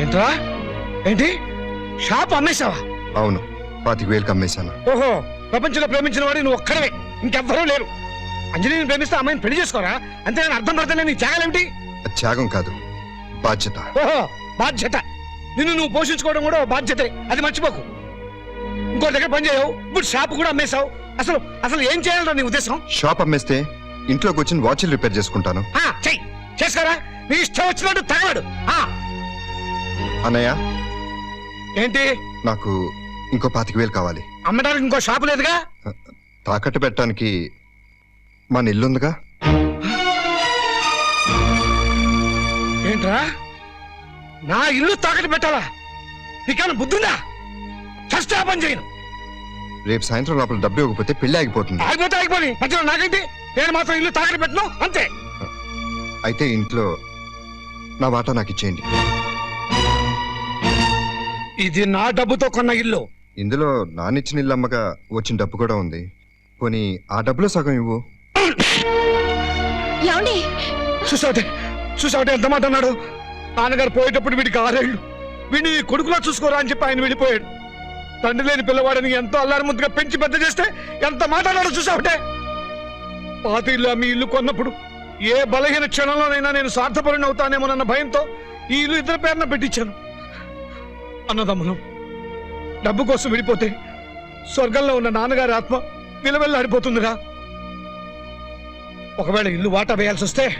ఏంట్రా? ఏంటి? షాప్ అమ్మేశావా? అవును పాతిక వేలకు అమ్మేశాను. ఓహో ప్రపంచంలో ప్రేమించిన వాడు నువ్వు ఒక్కడవే ఇంకెవ్వరూ లేరు. అంజలిని ప్రేమిస్తే అమ్మాయిని పెళ్ళి చేసుకోరా? అంతే నేను అర్థం పడతానే నీ త్యాగాలేమిటి? త్యాగం కాదు బాధ్యత. ఓహో బాధ్యత. నిన్ను నువ్వు పోషించుకోవడం కూడా బాధ్యతే అది మర్చిపోకు. ఇంకో దగ్గర పని చేయవు ఇప్పుడు షాప్ కూడా అమ్మేశావు. అసలు అసలు ఏం చేయాలరా నీ ఉద్దేశం? షాప్ అమ్మేస్తే ఇంట్లోకి వచ్చిన వాచ్లు రిపేర్ చేసుకుంటాను. చెయ్యి చేసుకోరా? నీ ఇష్టం వచ్చినట్టు తగలడు ఆ, అన్నయ్య. ఏంటి? నాకు ఇంకో పాతిక వేలు కావాలి. అమ్మడానికి ఇంకో షాపు లేదుగా? తాకట్టు పెట్టడానికి మన ఇల్లుందిగా? ఏంట్రా? నా ఇల్లు తాకట్టు పెట్టాలా? నీకేమైనా బుద్ధుందా? ఫస్ట్ ఆ పని చేయను. రేపు సాయంత్రం లోపల డబ్బు ఇవ్వకపోతే పెళ్ళి ఆగిపోతుంది. ఆగిపోతే ఆగిపోయి మధ్యలో నాకైతే నేను మాత్రం ఇల్లు తాకట్టు పెట్టను అంతే. అయితే ఇంట్లో నా వాటా నాకు ఇచ్చేయండి. ఇది నా డబ్బుతో కొన్న ఇల్లు. ఇందులో నానిచ్చిన ఇల్లు అమ్మగా వచ్చిన డబ్బు కూడా ఉంది. పోనీ ఆ డబ్బులో సగం ఇవ్వు. ఏమండి? చూసావుటే? చూసావుటే ఎంత మాట అన్నాడు? నాన్నగారు పోయేటప్పుడు వీడికి ఆరేళ్ళు. వీడిని నీ కొడుకులా చూసుకోరా అని చెప్పి ఆయన వెళ్ళిపోయాడు తండ్రి లేని పిల్లవాడిని ఎంతో అల్లారి ముద్దుగా పెంచి పెద్ద చేస్తే ఎంత మాట అన్నాడు చూసావుటే? పాత ఇల్లు అమ్మి ఇల్లు కొన్నప్పుడు ఏ బలహీన క్షణంలోనైనా నేను స్వార్థపరుని అవుతానేమోనన్న భయంతో ఈ ఇల్లు ఇద్దరు పేరున పెట్టించాను. అన్నదమ్ములు. డబ్బు కోసం విడిపోతే స్వర్గంలో ఉన్న నాన్నగారి ఆత్మ విలవెల్లాడిపోతుందిగా ఒకవేళ ఇల్లు వాటా వేయాల్సి వస్తే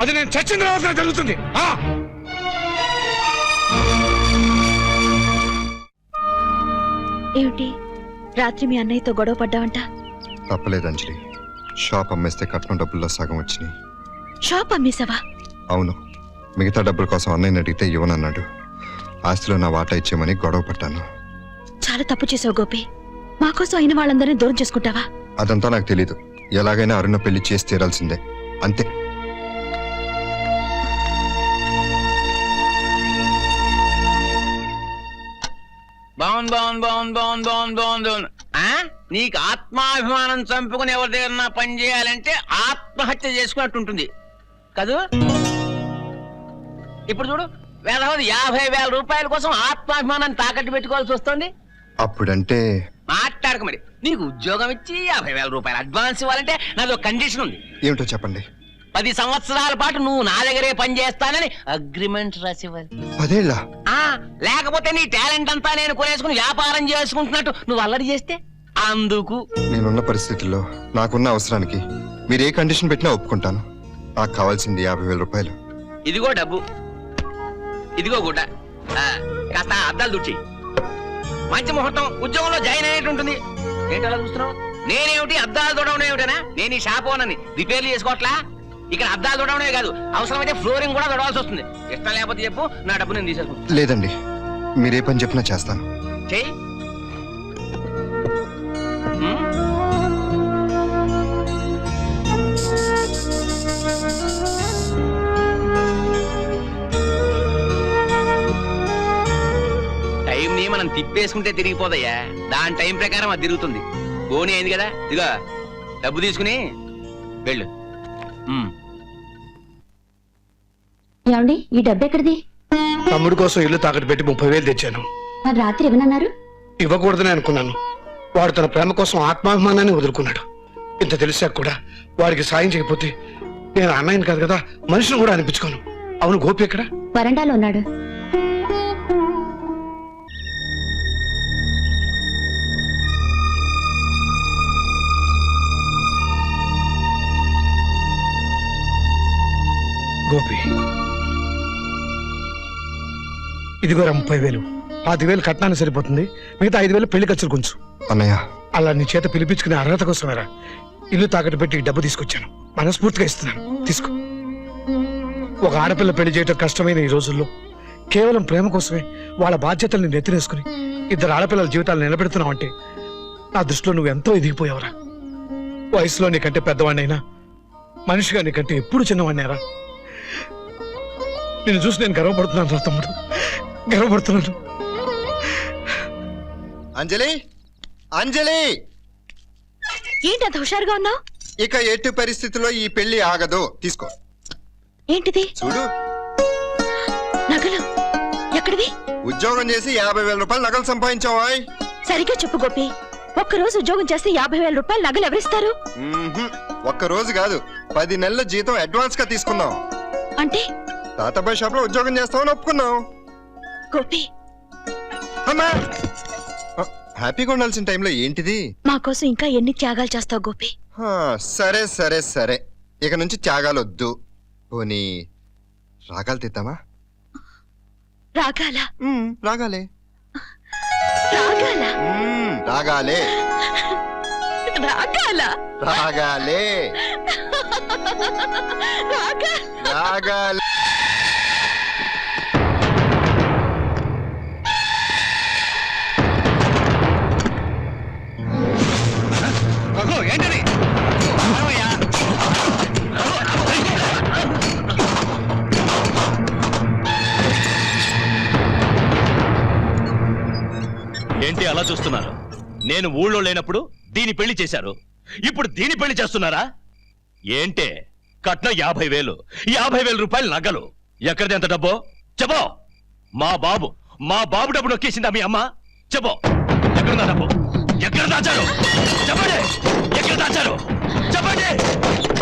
అది నేను చచ్చిన తర్వాత జరుగుతుంది. ఆ! ఏమిటి? రాత్రి మీ అన్నయ్యతో గొడవ పడ్డావంట? తప్పలేదు అంజలి. షాప్ అమ్మేస్తే కట్నం డబ్బుల్లో సగం వచ్చినాయి. షాప్ అమ్మేశావా? అవును. మిగతా డబ్బుల కోసం అన్నయ్యని అడిగితే ఇవ్వనన్నాడు. ఆస్తిలో నా వాటా ఇచ్చేయమని గొడవ పడ్డాను. చాలా తప్పు చేసావు గోపి. మా కోసం అయిన వాళ్ళందరినీ దూరం చేసుకుంటావా? అదంతా నాకు తెలీదు. ఎలాగైనా అరుణ పెళ్ళి చేసి తీరాల్సిందే. అంతే. బాగుంది బాగుంది బాగుంది బాగుంది బాగుంది బాగుంది బాగుంది ఆ? నీకు ఆత్మాభిమానం చంపుకుని ఎవరి దగ్గర పని చేయాలంటే ఆత్మహత్య చేసుకున్నట్టు ఉంటుంది. కదూ? ఇప్పుడు చూడు. వేలవది యాభై వేల రూపాయల కోసం ఆత్మాభిమానాన్ని తాకట్టు పెట్టుకోవాల్సి వస్తుంది? అప్పుడంటే మాట్లాడక మరి. నీకు ఉద్యోగం ఇచ్చి యాభై వేల రూపాయలు అడ్వాన్స్ ఇవ్వాలంటే నాది ఒక కండిషన్ ఉంది. ఏమిటో చెప్పండి. పది సంవత్సరాల పాటు నువ్వు నా దగ్గరే పని చేస్తానని అగ్రిమెంట్ రాసివ్వాలి పదేళ్ళ? లేకపోతే నీ టాలెంట్ అంతా నేను కొనేసుకుని వ్యాపారం చేసుకుంటున్నట్టు నువ్వు అల్లరి చేస్తే? అందుకు. నేనున్న పరిస్థితుల్లో నాకున్న అవసరానికి మీరు ఏ కండిషన్ పెట్టినా ఒప్పుకుంటాను. నాకు కావాల్సింది యాభై వేల రూపాయలు. ఇదిగో డబ్బు. ఇదిగో గుడ్డ. ఆ, కాస్త అద్దాలు దుచ్చి మంచి ముహూర్తం ఉద్యోగంలో జాయిన్ అయినట్టు ఉంటుంది. ఏంటి అలా చూస్తున్నావు? నేనేమిటి? అద్దాలు తొడవడం ఏమిటనా? నేను ఈ షాప్ ఓనని రిపేర్లు చేసుకోవట్లా? ఇక్కడ అద్దాలు తొడవడమే కాదు అవసరమైతే ఫ్లోరింగ్ కూడా తొడవాల్సి వస్తుంది. ఇష్టం లేకపోతే చెప్పు నా డబ్బు నేను తీసేసుకుంటాను లేదండి. మీరే పని చెప్పినా చేస్తాను. చెయ్యి. తిప్పేసుకుంటే తిరిగిపోదయ్యా. దాని టైం ప్రకారం అది తిరుగుతుంది. గోని అయింది కదా? ఇదిగో డబ్బు తీసుకుని వెళ్ళు. ఏమండి ఈ డబ్బు ఎక్కడిది? తమ్ముడు కోసం ఇల్లు తాకట్టు పెట్టి ముప్పై వేలు తెచ్చాను. మరి రాత్రి ఇవ్వనన్నారు ఇవ్వకూడదని అనుకున్నాను. వాడు తన ప్రేమ కోసం ఆత్మాభిమానాన్ని వదులుకున్నాడు. ఇంత తెలిసాక కూడా వాడికి సాయం చేయకపోతే నేను అన్నయ్యను కాదు కదా మనిషిని కూడా అనిపించుకోను. అవును గోపి ఎక్కడ? వరండాలో ఉన్నాడు. గోపి. ఇదిగోరా ముప్పై వేలు పాతి వేలు కట్నానికి సరిపోతుంది. మిగతా ఐదు వేలు పెళ్ళి ఖర్చులు కొంచెం. అన్నయ్య. అలా నీ చేత పిలిపించుకునే అర్హత కోసమేరా. ఇల్లు తాకట్టు పెట్టి ఈ డబ్బు తీసుకొచ్చాను. మనస్ఫూర్తిగా ఇస్తున్నాను. తీసుకో. ఒక ఆడపిల్ల పెళ్ళి చేయటం కష్టమైన ఈ రోజుల్లో కేవలం ప్రేమ కోసమే వాళ్ళ బాధ్యతల్ని నెత్తినేసుకుని ఇద్దరు ఆడపిల్లల జీవితాలు నిలబెడుతున్నావు అంటే నా దృష్టిలో నువ్వు ఎంతో ఎదిగిపోయావురా. వయసులో నీకంటే పెద్దవాడినైనా మనిషిగా నీకంటే ఎప్పుడు చిన్నవాడినారా నేను చూసి నేను గర్వపడుతున్నాను రా తమ్ముడు. గర్వపడుతున్నాను. అంజలి? అంజలి! ఏంటి అంత హుషారుగా ఉన్నావు? ఇక ఎట్టి పరిస్థితుల్లో ఈ పెళ్ళి ఆగదు. తీసుకో. ఏంటిది? చూడు. నా ఉద్యోగం చేసి యాభై వేల రూపాయలు నగలు సంపాదించావా సరిగ్గా చెప్పు గోపి. ఒక్కరోజు ఉద్యోగం చేస్తే యాభై వేల రూపాయలు నగలు ఎవరిస్తారు? ఒక్క రోజు కాదు పది నెలల జీతం అడ్వాన్స్గా తీసుకున్నాం అంటే? తాతాబాయ్ షాప్లో ఉద్యోగం చేస్తామని ఒప్పుకున్నాం. గోపి. అమ్మా! హ్యాపీగా ఉండాల్సిన టైంలో ఏంటిది? మా కోసం ఇంకా ఎన్ని త్యాగాలు చేస్తావు గోపి? హా, సరే సరే సరే. ఇక నుంచి త్యాగాలు వద్దు పోనీ రాగాలు తెద్దామా? రాగాల? మ్మ్, రాగాలే. రాగాల? మ్మ్, రాగాలే. రాగాల? రాగాలే. రాగా. రాగాలే. అలా చూస్తున్నారు. నేను ఊళ్ళో లేనప్పుడు దీని పెళ్ళి చేశారు. ఇప్పుడు దీని పెళ్ళి చేస్తున్నారా? ఏంటే? కట్నం యాభై వేలు. యాభై వేల రూపాయలు నగలు. ఎక్కడిది ఎంత డబ్బో? చెప్పో. మా బాబు. మా బాబు డబ్బు నొక్కేసిందా మీ అమ్మ? చెప్పో. ఎక్కడ డబ్బు? ఎక్కడ దాచారు? చెప్పండి. ఎక్కడ దాచారు? చెప్పండి.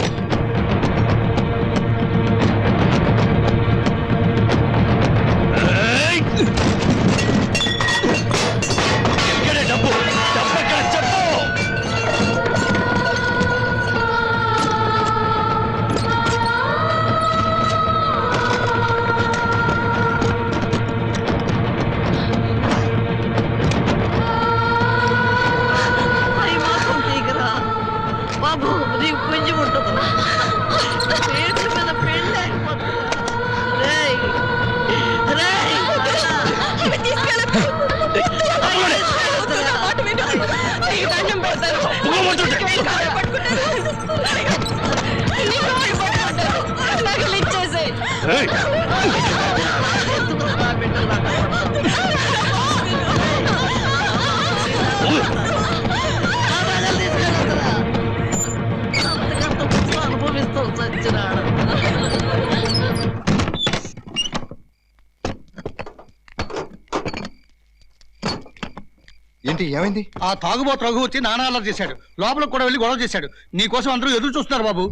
ఏమైంది? ఆ తాగుబోతు రఘు వచ్చి నానాలు చేశాడు. లోపలికి కూడా వెళ్ళి గొడవ చేశాడు. నీ కోసం అందరూ ఎదురు చూస్తున్నారు బాబు.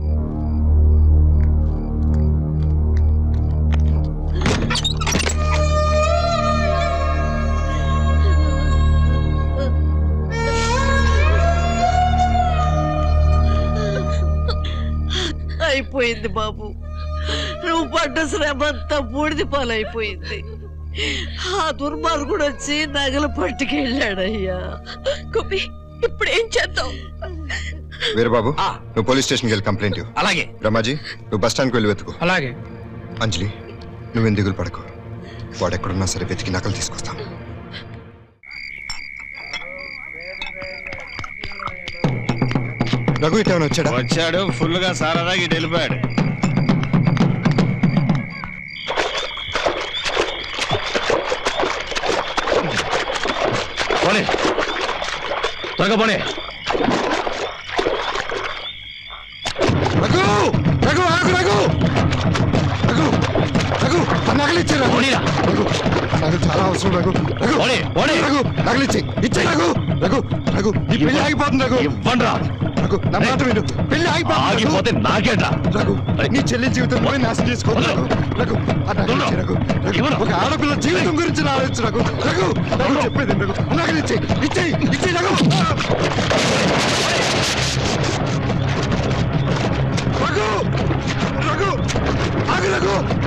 అయిపోయింది బాబు. నువ్వు పడ్డ శ్రమ అంతా బూడిది పాలైపోయింది. ఆ దుర్మార్గుడు వచ్చి నగలు పట్టుకెళ్ళాడయ్యా. గోపి ఇప్పుడు ఏం చేద్దాం? వీరబాబు. నువ్వు పోలీస్ స్టేషన్కి వెళ్ళి కంప్లైంట్ ఇవ్వు. అలాగే. బ్రహ్మాజీ నువ్వు బస్ స్టాండ్కి వెళ్ళి వెతుకు. అలాగే. అంజలి నువ్వేం దిగులు పడకు. వాడు ఎక్కడున్నా సరే వెతికి నకలు తీసుకొస్తాను. రఘు ఇటు ఏమైనా వచ్చాడా? వచ్చాడు. ఫుల్గా సారా ఇటు వెళ్ళిపోయాడు. త్వరగా పోనీ. రఘు! రఘు ఆగు రఘు! రఘు రఘు ఆ నగలు ఇచ్చే రఘు. పోనీరా. రఘు నగలు చాలా అవసరం రఘు. రఘు పోనీ, పోనీ. రఘు నగలు ఇచ్చే ఇచ్చే రఘు రఘు రఘు. ఈ పెళ్ళి ఆగిపోతుంది రఘు. ఇవ్వండ్రా. రఘు నా మాట విను. పెళ్ళి. ఆగిపోతే నాకేంట్రా? రఘు నీ చెల్లి జీవితం పోయి నాశనం చేసుకో రఘు. రఘు రఘు. రఘు. ఒక ఆడపిల్ల జీవితం గురించి ఆలోచించు రఘు. రఘు రఘు. చెప్పేది రఘు. నగలు ఇచ్చే ఇచ్చే ఇచ్చే రఘు. రఘు రఘు. ఆగు రఘు.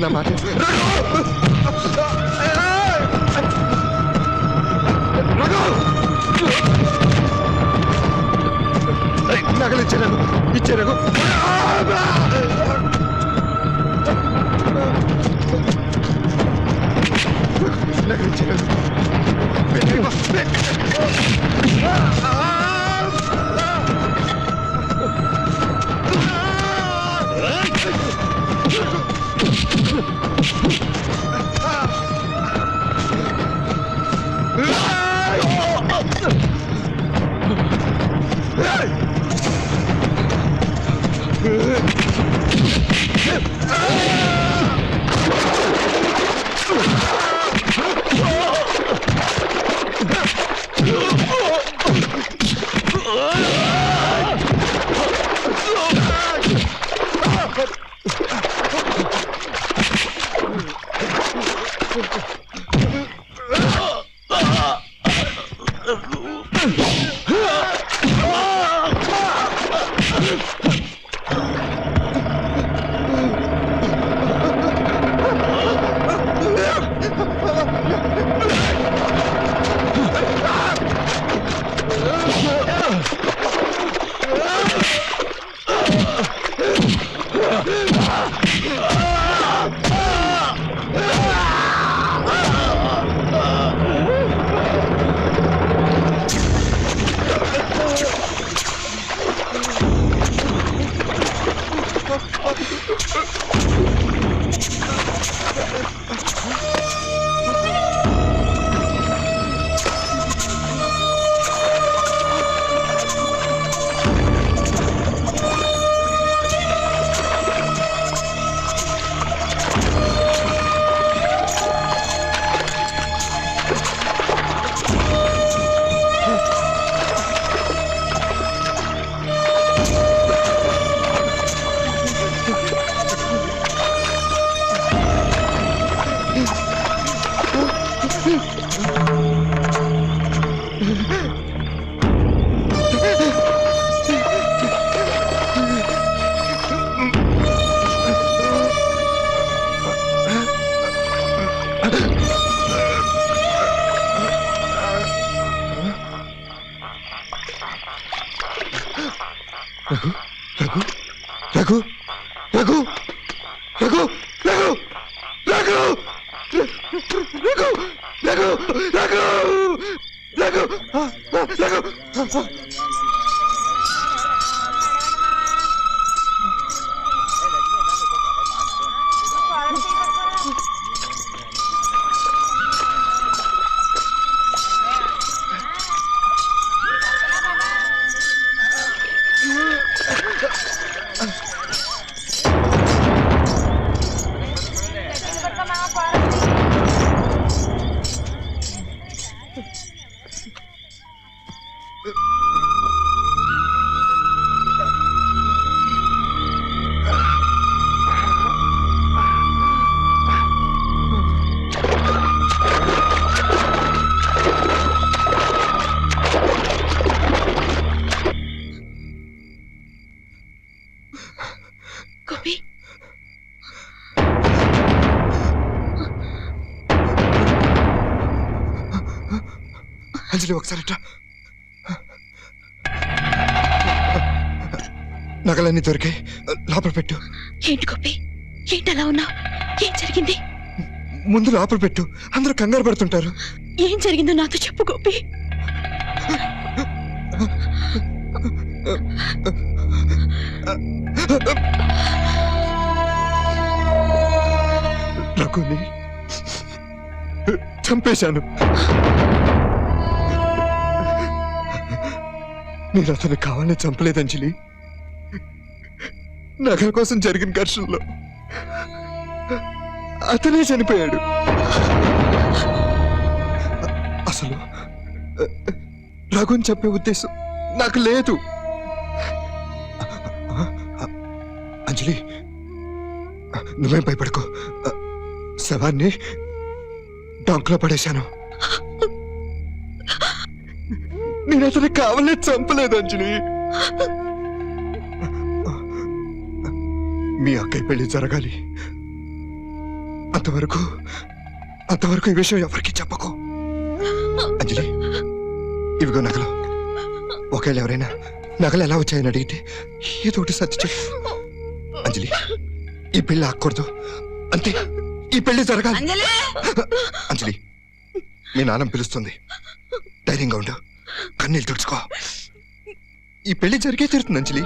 నా మాట నగలు ఇచ్చాను ఇచ్చాను నగలు ఇచ్చాను అంజలి ఒకసారి నగలన్నీ దొరికాయి. లోపల పెట్టు. ఏంటి గోపి? ఏంటి అలా ఉన్నావు? ఏం జరిగింది? ముందు లోపల పెట్టు. అందరూ కంగారు పడుతుంటారు. ఏం జరిగిందో నాతో చెప్పు గోపి. రఘుని చంపేశాను. నేను అతను కావాలని చంపలేదు అంజలి. నగల కోసం జరిగిన ఘర్షణలో అతనే చనిపోయాడు. అసలు రఘుని చెప్పే ఉద్దేశం నాకు లేదు. అంజలి నువ్వేం భయపడుకో. శవాన్ని డాంకులో పడేశాను. నేను అతను కావాలని చంపలేదు అంజలి. మీ అక్కయ్య పెళ్ళి జరగాలి. అంతవరకు అంతవరకు ఈ విషయం ఎవరికి చెప్పకు. అంజలి ఇవిగో నగలు. ఒకవేళ ఎవరైనా నగలు ఎలా వచ్చాయని అడిగితే ఏదో ఒకటి సర్చ్ చెప్పు. అంజలి ఈ పెళ్ళి ఆకూడదు అంతే ఈ పెళ్ళి జరగాలి. అంజలి! అంజలి మీ నాన్న పిలుస్తుంది. ధైర్యంగా ఉండు. కన్నీళ్ళు తుడుచుకో. ఈ పెళ్ళి జరిగే తీరుతుంది అంజలి.